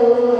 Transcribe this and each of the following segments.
Senhor.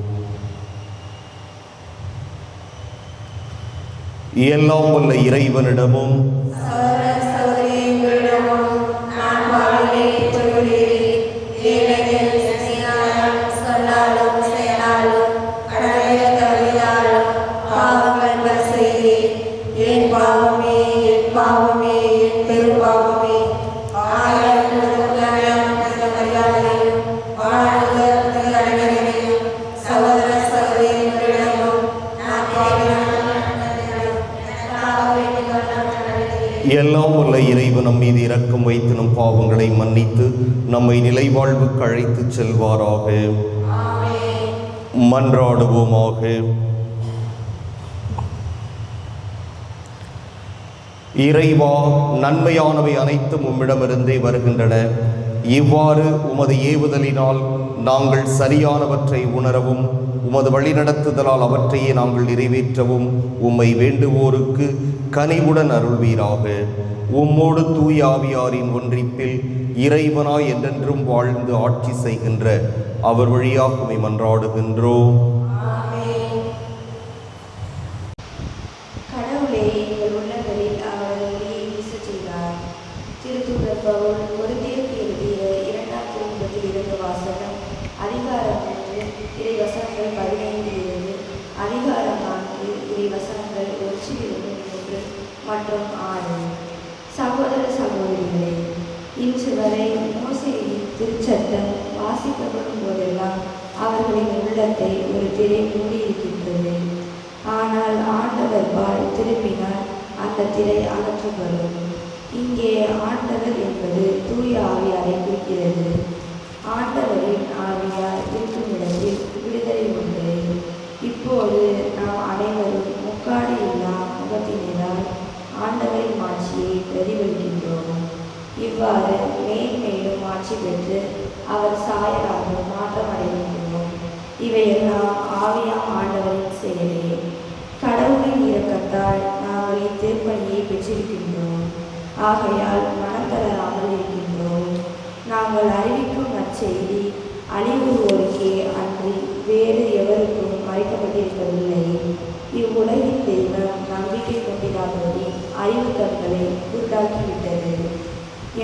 எல்லாம் வல்ல இறைவனிடமும் என் மீது இரக்கம் பாவங்களை மன்னித்து நம்மை நிலைவாழ்வு கழைத்து செல்வாராக. மன்றாடுவோமாக. இறைவா நன்மையானவை அனைத்தும் உம்மிடமிருந்தே வருகின்றன. இவ்வாறு உமது ஏவுதலினால் நாங்கள் சரியானவற்றை உணரவும் உமது வழிநடத்துதலால் அவற்றையே நாங்கள் நிறைவேற்றவும் உம்மை வேண்டுவோருக்கு கனிவுடன் அருள்வீராக. உம்மோடு தூய் ஆவியாரின் ஒன்றிப்பில் இறைவனாய் என்றென்றும் வாழ்ந்து ஆட்சி செய்கின்ற அவர் வழியாக மன்றாடுகின்றோம் கடவுளே மற்றும் ஆறு. சகோதர இன்று வரை மோசையின் திருச்சட்டம் வாசிக்கப்படும் போதெல்லாம் அவர்களின் உள்ளத்தை ஒரு திரை மூடியிருக்கின்றது. ஆனால் ஆண்டவர் பால் திருப்பினால் அந்த திரை அகற்றப்படும். இங்கே ஆண்டவர் என்பது தூய ஆவியாரை குறிக்கிறது. ஆண்டவரின் ஆவியார் இருக்கும் இடத்தில் விடுதலை உண்டு. இப்போது நாம் அனைவரும் முக்காடு இல்லா முகத்தினரால் ஆண்டவரின் மாட்சியை பிரதிபலிக்கின்றோம். இவ்வாறு மேன்மேலும் ஆட்சி பெற்று அவர் சாயலாக மாற்றமடைகின்றோம் இவையெல்லாம் ஆவியாம் ஆண்டவரின் செயலே. கடவுளின் இயக்கத்தால் நாங்கள் இத்திருப்பணியை பெற்றிருக்கின்றோம். ஆகையால் மனம் தளராமல் இருக்கின்றோம். நாங்கள் அறிவிக்கும் நற்செய்தி அழிவுவோருக்கே அன்றி வேறு எவருக்கும் மறைக்கப்பட்டிருக்கவில்லை. இவ்வுலகின் தெய்வம் நம்பிக்கை கொண்டிராதபடி அறிவு கண்களை உண்டாக்கிவிட்டது.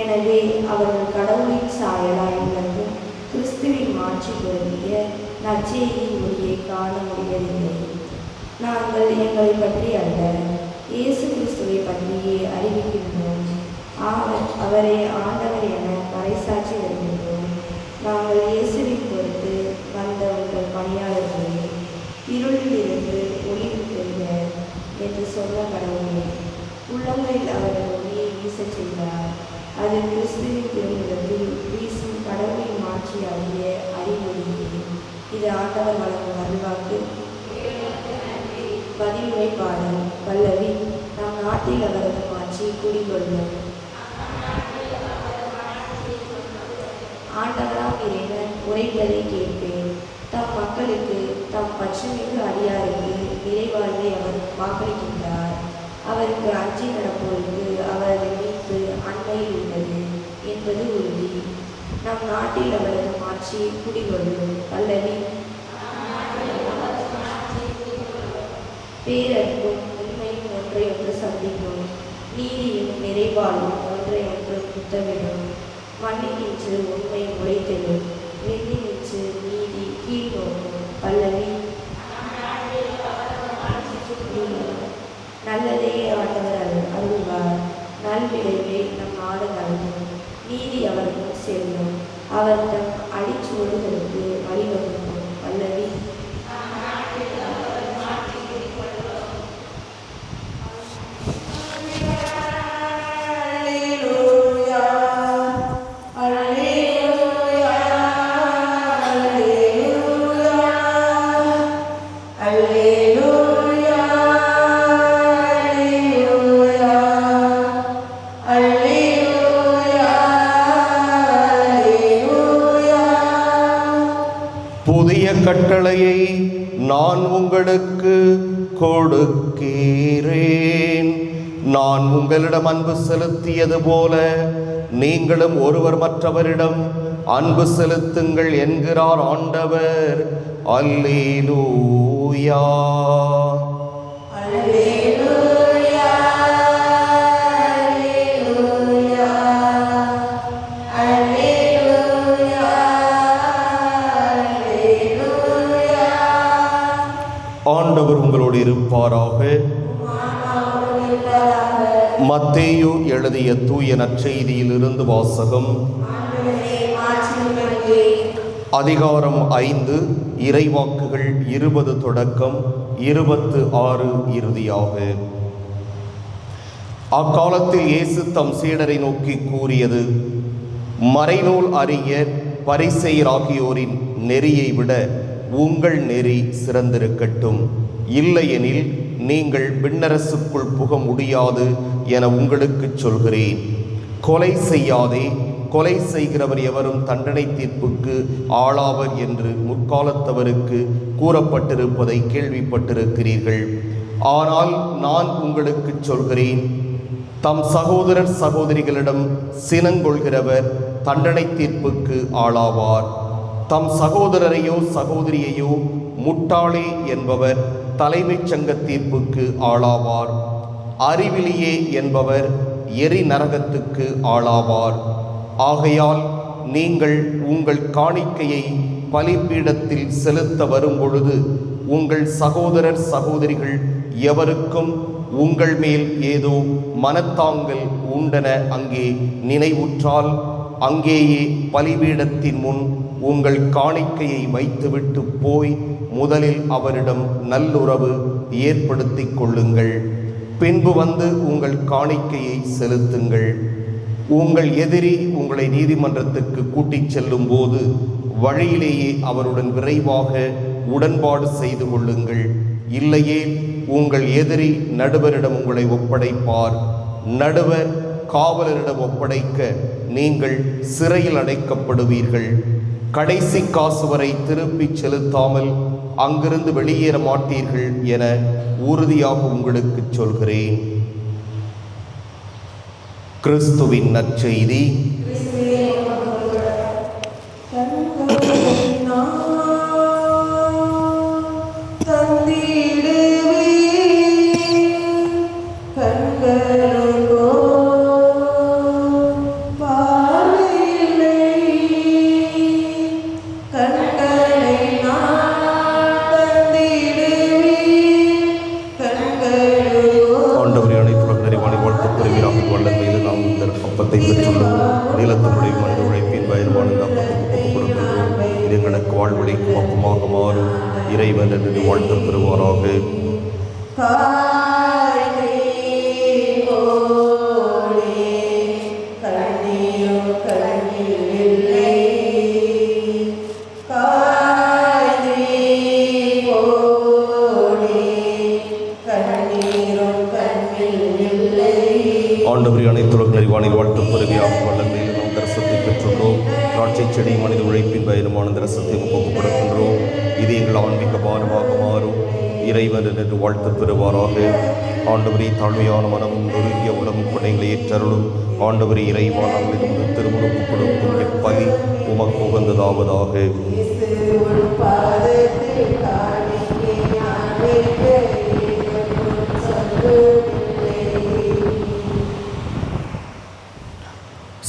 எனவே அவர்கள் கடவுளின் சாயலாய் விளங்கும் கிறிஸ்துவின் மாற்றி பொருந்திய நற்செய்தியின் ஒளியை காண முடியவில்லை. நாங்கள் எங்களை பற்றி அல்ல இயேசு கிறிஸ்துவை பற்றியே அறிவிக்கின்றோம். அவர் அவரை ஆண்டவர் என பறைசாற்றி வருகின்றோம். நாங்கள் இயேசுவின் பொறுத்து வந்த உங்கள் பணியாளர்களே இருளில் இருந்து ஒளிவு பெறுக என்று சொன்ன கடவுளே உள்ளங்களில் அவர்கள் ஒளியை வீசச் செய்தார் அது கிறிஸ்துவின் திருமுகத்தில் வீசும் கடவுளை மாற்றி அறிய அறிவுறுகிறது இது ஆண்டவர் வழங்கும் அருள்வாக்கு. பதிவுரை பாடல் பல்லவி நம் நாட்டில் அவரது மாற்றி குடிகொள்வோம் ஆண்டவராம் இறைவன் உரைகளை கேட்பேன். தம் மக்களுக்கு தம் பச்சமிகு அடியாருக்கு நிறைவாழ்வை அவர் வாக்களிக்கின்றார். அவருக்கு அஞ்சி நடப்போருக்கு அவரது நமக்கு அண்மையில் உள்ளது என்பது உறுதி. நம் நாட்டில் அவரது ஆட்சி குடிவரும் அல்லது பேரன்பும் உண்மையும் ஒன்றையொன்று சந்திக்கும். நீதியும் நிறைவாலும் ஒன்றையொன்று புத்தவிடும் மண்ணினின்று உண்மை உழைத்தெழும் வெண்ணினின்று நீதி கீழ்நோக்கும் பல்லவி. நல்லதே ஆண்டவர் அல்ல. நீதி அவருக்கு சேர்ந்தார் அவர் தம் அடிச்சுவடுகள் கட்டளையை நான் உங்களுக்கு கொடுக்கிறேன். நான் உங்களிடம் அன்பு செலுத்தியது போல நீங்களும் ஒருவர் மற்றவரிடம் அன்பு செலுத்துங்கள் என்கிறார் ஆண்டவர். அல்லேலூயா. அல்லேலூயா. உங்களோடு இருப்பாராக? மத்தேயு எழுதிய தூய நற்செய்தியிலிருந்து வாசகம். அதிகாரம் ஐந்து இறைவாக்குகள் இருபது தொடக்கம் இருபத்து ஆறு இறுதியாக. அக்காலத்தில் இயேசு தம் சீடரை நோக்கி கூறியது மறைநூல் அறிய பரிசெயர் ஆகியோரின் நெறியை விட உங்கள் நெறி சிறந்திருக்கட்டும். இல்லையெனில் நீங்கள் விண்ணரசுக்குள் புக முடியாது என உங்களுக்குச் சொல்கிறேன். கொலை செய்யாதே கொலை செய்கிறவர் எவரும் தண்டனை தீர்ப்புக்கு ஆளாவர் என்று முற்காலத்தவருக்கு கூறப்பட்டிருப்பதை கேள்விப்பட்டிருக்கிறீர்கள். ஆனால் நான் உங்களுக்கு சொல்கிறேன். தம் சகோதரர் சகோதரிகளிடம் சினங்கொள்கிறவர் தண்டனை தீர்ப்புக்கு ஆளாவார். தம் சகோதரரையோ சகோதரியையோ முட்டாளே என்பவர் தலைமைச் சங்க தீர்ப்புக்கு ஆளாவார். அறிவிலியே என்பவர் எரி நரகத்துக்கு ஆளாவார். ஆகையால் நீங்கள் உங்கள் காணிக்கையை பலிபீடத்தில் செலுத்த வரும்பொழுது உங்கள் சகோதரர் சகோதரிகள் எவருக்கும் உங்கள் மேல் ஏதோ மனத்தாங்கல் உண்டன அங்கே நினைவுற்றால் அங்கேயே பலிபீடத்தின் முன் உங்கள் காணிக்கையை வைத்துவிட்டு போய் முதலில் அவரிடம் நல்லுறவு ஏற்படுத்தி கொள்ளுங்கள். பின்பு வந்து உங்கள் காணிக்கையை செலுத்துங்கள். உங்கள் எதிரி உங்களை நீதிமன்றத்துக்கு கூட்டிச் செல்லும் போது வழியிலேயே அவருடன் விரைவாக உடன்பாடு செய்து கொள்ளுங்கள். இல்லையே உங்கள் எதிரி நடுவரிடம் உங்களை ஒப்படைப்பார். நடுவர் காவலரிடம் ஒப்படைக்க நீங்கள் சிறையில் அடைக்கப்படுவீர்கள். கடைசி காசு வரை திருப்பிச் செலுத்தாமல் அங்கிருந்து வெளியேற மாட்டீர்கள் என உறுதியாக உங்களுக்கு சொல்கிறேன். கிறிஸ்துவின் நற்செய்தி. வாழ்வழிக்கும் அப்பமாக மாறும் இறைவன் என்று வாழ்த்து பெறுவாராக கண்ணீரும் கண்ணில் இல்லை காய்தே வாழ்த்து பெறுவீராக வல்லன் நாம் தரிசனத்தை பெற்றுள்ளோம். திராட்சை செடி மனித உழைப்பின் பயனுமான தரிசனத்தை ஒப்புக் கொடுக்கின்றோம் இது எங்கள் ஆன்மீக பானமாக மாறும். இறைவன் என்று வாழ்த்து பெறுவாராக. ஆண்டவரே தாழ்மையான மனமும் நொறுங்கிய உடம்பும் படைகளை ஏற்றருளும். ஆண்டவரே இறைவா நாங்கள் இந்த கொடுக்கும் எப்பலி உமக்கு உகந்ததாவதாக.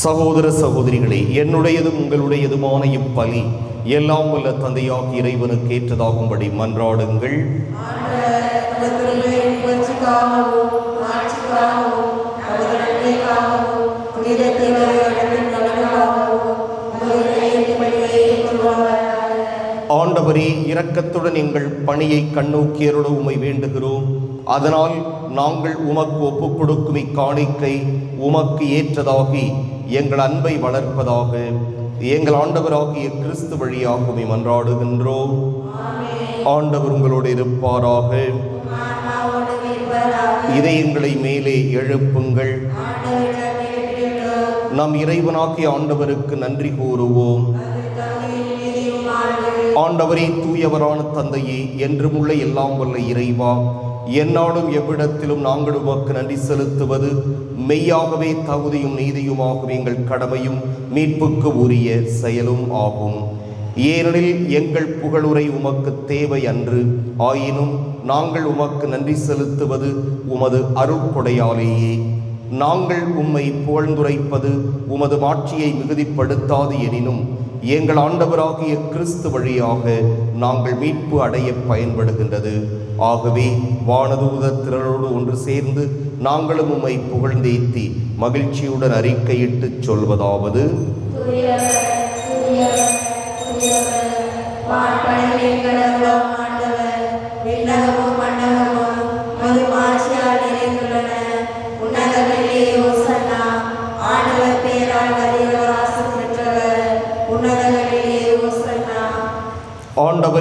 சகோதர சகோதரிகளே என்னுடையதும் உங்களுடையதுமான இப்பலி எல்லாம் உள்ள தந்தையாக இறைவனுக்கு ஏற்றதாகும்படி மன்றாடுங்கள். ஆண்டவரே இரக்கத்துடன் எங்கள் பணியை கண்ணோக்கியரோடு உமை வேண்டுகிறோம். அதனால் நாங்கள் உமக்கு ஒப்புக் கொடுக்கும் இக்காணிக்கை உமக்கு ஏற்றதாகி எங்கள் அன்பை வளர்ப்பதாக. எங்கள் ஆண்டவராகிய கிறிஸ்து வழியாகவே மன்றாடுகின்றோம். ஆண்டவர் உங்களோடு இருப்பாராக. இதயங்களை மேலே எழுப்புங்கள். நம் இறைவனாகிய ஆண்டவருக்கு நன்றி கூறுவோம். ஆண்டவரே தூயவரான தந்தையே என்றும் உள்ள எல்லாம் வல்ல இறைவா. என்னாலும் எவ்விடத்திலும் நாங்கள் உமக்கு நன்றி செலுத்துவது. மெய்யாகவே தகுதியும் நீதியுமாகும் எங்கள் கடமையும் மீட்புக்கு உரிய செயலும் ஆகும். ஏனெனில் எங்கள் புகழுரை உமக்கு தேவை அன்று. ஆயினும் நாங்கள் உமக்கு நன்றி செலுத்துவது உமது அருள்கொடையாலேயே நாங்கள் உம்மை புகழ்ந்துரைப்பது உமது மாட்சியை மிகுதிப்படுத்தாது எனினும் எங்கள் ஆண்டவராகிய கிறிஸ்து வழியாக நாங்கள் மீட்பு அடைய பயன்படுகின்றது. ஆகவே வானதூத திரளோடு ஒன்று சேர்ந்து நாங்களும் உம்மை புகழ்ந்தேத்தி மகிழ்ச்சியுடன் அறிக்கையிட்டு சொல்வதாவது தூயவர், தூயவர், ஆண்டவர். விண்ணகமும்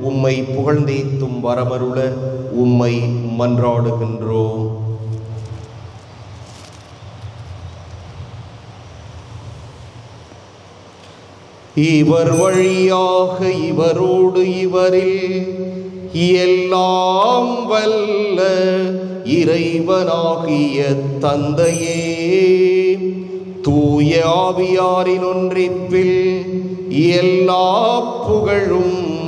உம்மை புகழ்ந்தேத்தும் வரமருள உம்மை மன்றாடுகின்றோம். இவர் வழியாக இவரோடு இவரில் எல்லாம் வல்ல இறைவனாகிய தந்தையே. தூய ஆவியாரின் ஒன்றிப்பில் எல்லா புகழும்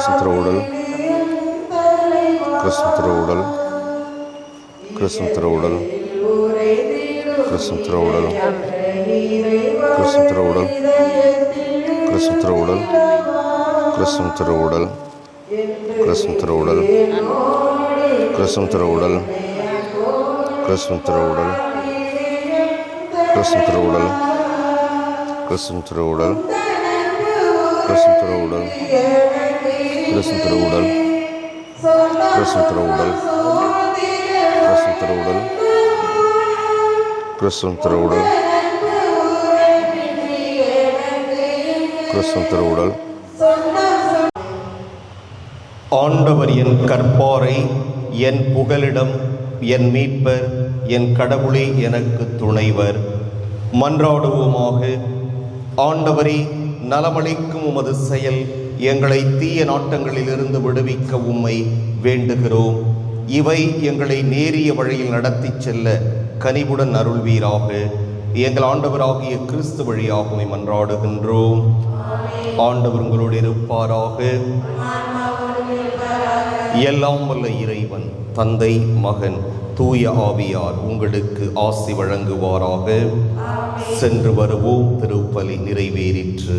கிறிஸ்துவின் திருவுடல் கிறிஸ்துவின் திருவுடல் கிறிஸ்துவின் திருவுடல் கிறிஸ்துவின் திருவுடல் கிறிஸ்துவின் திருவுடல் கிறிஸ்துவின் திருவுடல் கிறிஸ்துவின் திருவுடல் கிறிஸ்துவின் திருவுடல் கிறிஸ்துவின் திருவுடல் கிறிஸ்துவின் திருவுடல் கிறிஸ்துவின் திருவுடல் கிறிஸ்துவின் திருவுடல் கிறிஸ்துவின் திருவுடல் கிறிஸ்துவின் திருவுடல் கிறிஸ்துவின் திருவுடல் கிறிஸ்துவின் திருவுடல் கிறிஸ்துவின் திருவுடல் கிறிஸ்து திருவுடல் ஆண்டவர் என் கற்பாரை என் புகலிடம் என் மீட்பர் என் கடவுளே எனக்கு துணைவர். மன்றாடுவோமாக. ஆண்டவரே நலமளிக்கும் உமது செயல். எங்களை தீய நாட்டங்களிலிருந்து விடுவிக்க உம்மை வேண்டுகிறோம். இவை எங்களை நேரிய வழியில் நடத்திச் செல்ல கனிவுடன் அருள்வீராக. எங்கள் ஆண்டவராகிய கிறிஸ்து வழியாக மன்றாடுகின்றோம். ஆண்டவர் உங்களோடு இருப்பாராக. எல்லாம் வல்ல இறைவன் தந்தை மகன் தூய ஆவியார் உங்களுக்கு ஆசி வழங்குவாராக. சென்று வருவோம் திருப்பலி நிறைவேறிற்று.